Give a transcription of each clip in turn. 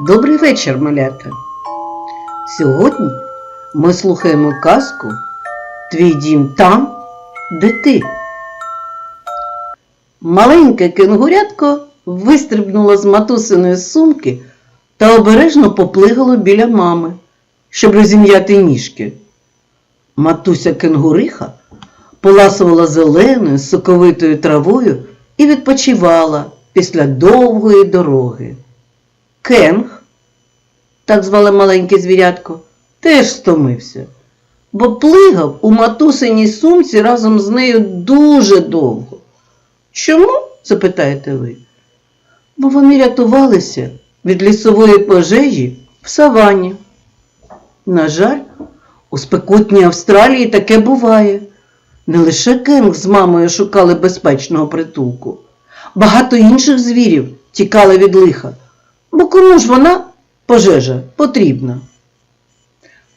Добрий вечір, малята. Сьогодні ми слухаємо казку Твій дім там, де ти. Маленьке кенгурятко вистрибнуло з матусиної сумки та обережно поплигало біля мами, щоб розім'яти ніжки. Матуся кенгуриха поласувала зеленою соковитою травою і відпочивала після довгої дороги. Кенг, так звали маленьке звірятко, теж стомився, бо плигав у матусиній сумці разом з нею дуже довго. Чому? запитаєте ви? Бо вони рятувалися від лісової пожежі в савані. На жаль, у спекотній Австралії таке буває. Не лише Кенг з мамою шукали безпечного притулку. Багато інших звірів тікали від лиха. Бо кому ж вона, пожежа, потрібна?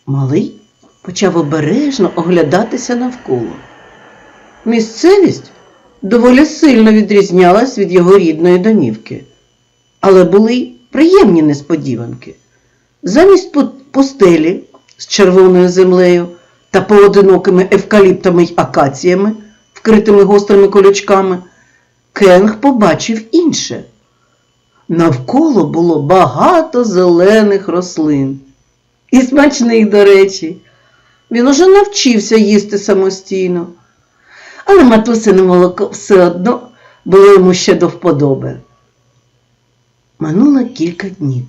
Малий почав обережно оглядатися навколо. Місцевість доволі сильно відрізнялась від його рідної домівки, але були приємні несподіванки. Замість пустелі з червоною землею та поодинокими евкаліптами й акаціями, вкритими гострими колючками, Кенг побачив інше. Навколо було багато зелених рослин. І смачних, до речі. Він уже навчився їсти самостійно. Але матусине молоко все одно було йому ще до вподоби. Минуло кілька днів.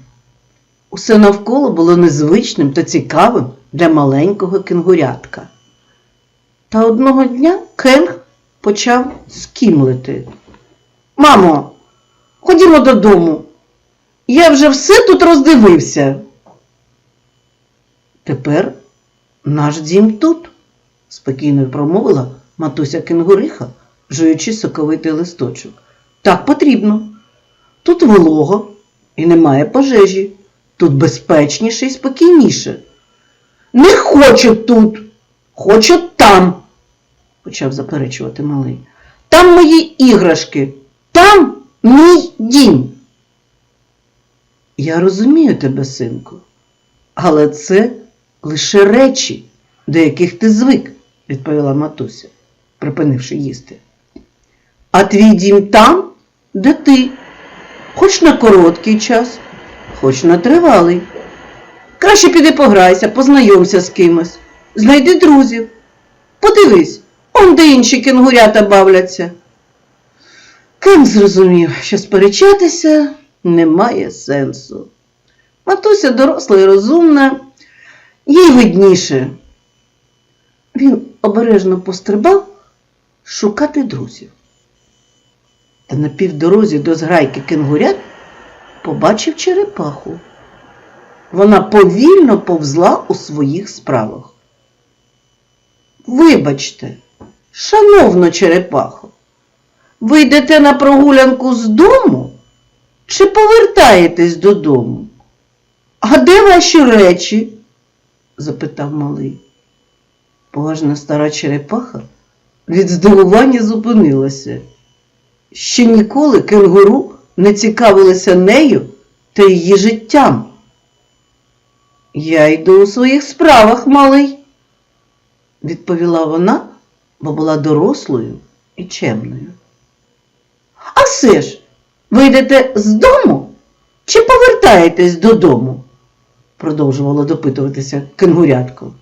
Усе навколо було незвичним та цікавим для маленького кенгурятка. Та одного дня Кенг почав скімлити. Мамо, ходімо додому. Я вже все тут роздивився. Тепер наш дім тут, спокійно промовила матуся кенгуриха, жуючи соковитий листочок. Так потрібно. Тут волого і немає пожежі. Тут безпечніше і спокійніше. Не хочу тут, хочу там, почав заперечувати малий. Там мої іграшки, там мій дім. Я розумію тебе, синку, але це лише речі, до яких ти звик, відповіла матуся, припинивши їсти. А твій дім там, де ти, хоч на короткий час, хоч на тривалий. Краще піди пограйся, познайомся з кимось, знайди друзів. Подивись, он де інші кенгурята бавляться. Ким зрозумів, що сперечатися немає сенсу. Матуся доросла і розумна, їй видніше. Він обережно пострибав шукати друзів. Та на півдорозі до зграйки кенгурят побачив черепаху. Вона повільно повзла у своїх справах. Вибачте, шановно черепахо, ви йдете на прогулянку з дому чи повертаєтесь додому? А де ваші речі? запитав малий. Поважна стара черепаха від здивування зупинилася. Ще ніколи кенгуру не цікавилися нею та її життям. Я йду у своїх справах, малий, відповіла вона, бо була дорослою і чемною. А все ж, ви йдете з дому чи повертаєтесь додому? продовжувало допитуватися кенгурятко.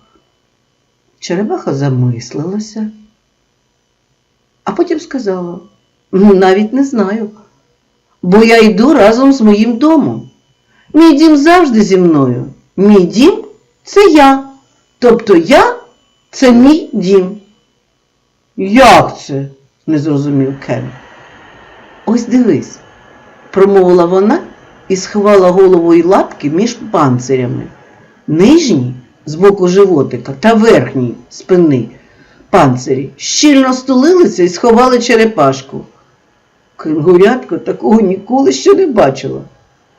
Черепаха замислилася, а потім сказала, «Ну, навіть не знаю, бо я йду разом з моїм домом. Мій дім завжди зі мною. Мій дім це я. Тобто я це мій дім. Як це? не зрозумів Кен. Ось дивись, промовила вона і сховала голову й лапки між панцирями. Нижній з боку животика та верхній спини панцирі щільно стулилися і сховали черепашку. Кенгурятко такого ніколи ще не бачила.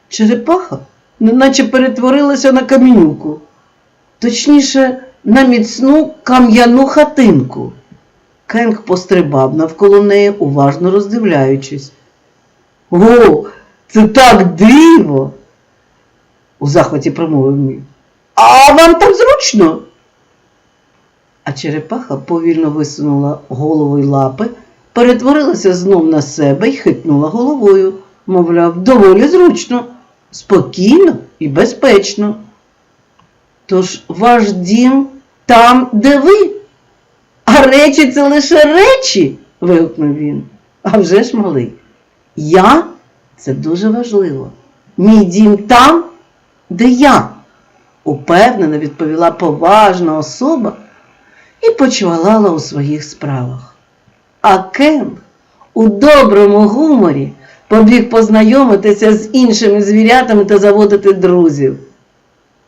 Черепаха неначе перетворилася на камінюку, точніше, на міцну кам'яну хатинку. Кенг пострибав навколо неї, уважно роздивляючись. О, це так диво! у захваті промовив він. А вам так зручно? А черепаха повільно висунула голову й лапи, перетворилася знов на себе й хитнула головою, мовляв, доволі зручно, спокійно і безпечно. Тож ваш дім там, де ви? А речі це лише речі. вигукнув він. А вже ж малий. Я це дуже важливо. Мій дім там, де я, упевнено відповіла поважна особа і почвалала у своїх справах. А Кен у доброму гуморі побіг познайомитися з іншими звірятами та заводити друзів.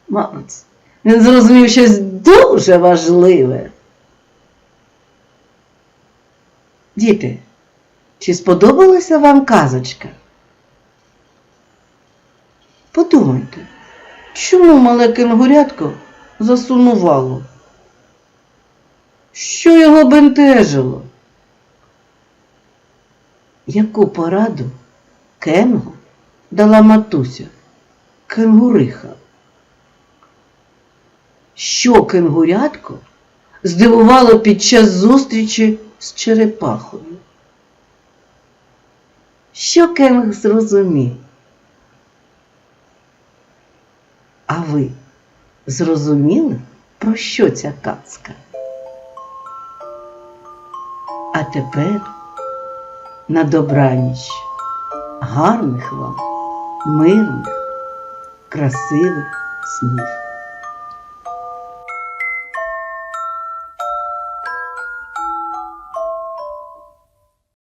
Молодець. Він зрозумів щось дуже важливе. Діти, чи сподобалася вам казочка? Подумайте, чому мале кенгурятко засумувало? Що його бентежило? Яку пораду Кенгу дала матуся? Кенгуриха? Що кенгурятко здивувало під час зустрічі з черепахою? Що Кенг зрозумів? А ви зрозуміли, про що ця казка? А тепер на добраніч гарних вам, мирних, красивих снів.